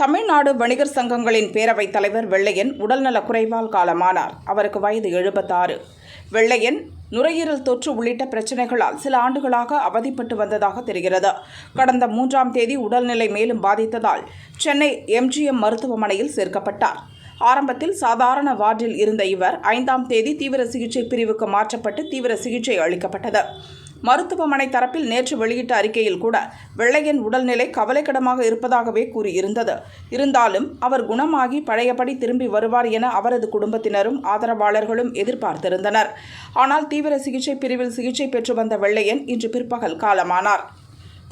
தமிழ்நாடு வணிகர் சங்கங்களின் பேரவைத் தலைவர் வெள்ளையன் உடல்நலக் குறைவால் காலமானார். அவருக்கு வயது எழுபத்தாறு. வெள்ளையன் நுரையீரல் தொற்று உள்ளிட்ட பிரச்சினைகளால் சில ஆண்டுகளாக அவதிப்பட்டு வந்ததாக தெரிகிறது. கடந்த மூன்றாம் தேதி உடல்நிலை மேலும் பாதித்ததால் சென்னை எம்ஜிஎம் மருத்துவமனையில் சேர்க்கப்பட்டார். ஆரம்பத்தில் சாதாரண வார்டில் இருந்த இவர் ஐந்தாம் தேதி தீவிர சிகிச்சை பிரிவுக்கு மாற்றப்பட்டு தீவிர சிகிச்சை அளிக்கப்பட்டது. மருத்துவமனை தரப்பில் நேற்று வெளியிட்ட அறிக்கையில் கூட வெள்ளையன் உடல்நிலை கவலைக்கிடமாக இருப்பதாகவே கூறியிருந்தது. இருந்தாலும் அவர் குணமாகி பழையபடி திரும்பி வருவார் என அவரது குடும்பத்தினரும் ஆதரவாளர்களும் எதிர்பார்த்திருந்தனர். ஆனால் தீவிர சிகிச்சை பிரிவில் சிகிச்சை பெற்று வந்த வெள்ளையன் இன்று பிற்பகல் காலமானார்.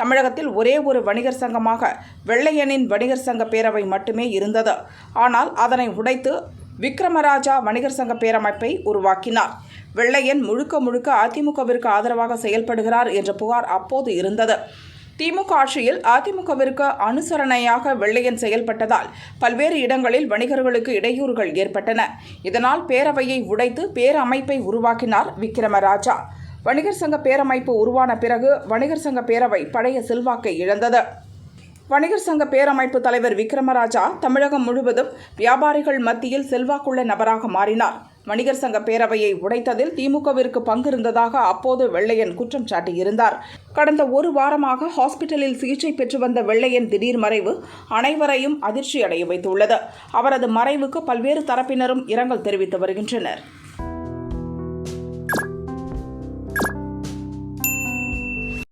தமிழகத்தில் ஒரே ஒரு வணிகர் சங்கமாக வெள்ளையனின் வணிகர் சங்க பேரவை மட்டுமே இருந்தது. ஆனால் அதனை உடைத்து விக்ரமராஜா வணிகர் சங்க பேரமைப்பை உருவாக்கினார். வெள்ளையன் முழுக்க முழுக்க அதிமுகவிற்கு ஆதரவாக செயல்படுகிறார் என்ற புகார் அப்போது இருந்தது. திமுக ஆட்சியில் அதிமுகவிற்கு அனுசரணையாக வெள்ளையன் செயல்பட்டதால் பல்வேறு இடங்களில் வணிகர்களுக்கு இடையூறுகள் ஏற்பட்டன. இதனால் பேரவையை உடைத்து பேரமைப்பை உருவாக்கினார் விக்ரமராஜா. வணிகர் சங்க பேரமைப்பு உருவான பிறகு வணிகர் சங்க பேரவை பழைய செல்வாக்கை இழந்தது. வணிகர் சங்க பேரமைப்பு தலைவர் விக்ரமராஜா தமிழகம் முழுவதும் வியாபாரிகள் மத்தியில் செல்வாக்குள்ள நபராக மாறினார். வணிகர் சங்க பேரவையை உடைத்ததில் திமுகவிற்கு பங்கு இருந்ததாக அப்போது வெள்ளையன் குற்றம் சாட்டியிருந்தார். கடந்த ஒரு வாரமாக ஹாஸ்பிட்டலில் சிகிச்சை பெற்று வந்த வெள்ளையன் திடீர் மறைவு அனைவரையும் அதிர்ச்சி அடைய வைத்துள்ளது. அவரது மறைவுக்கு பல்வேறு தரப்பினரும் இரங்கல் தெரிவித்து வருகின்றனர்.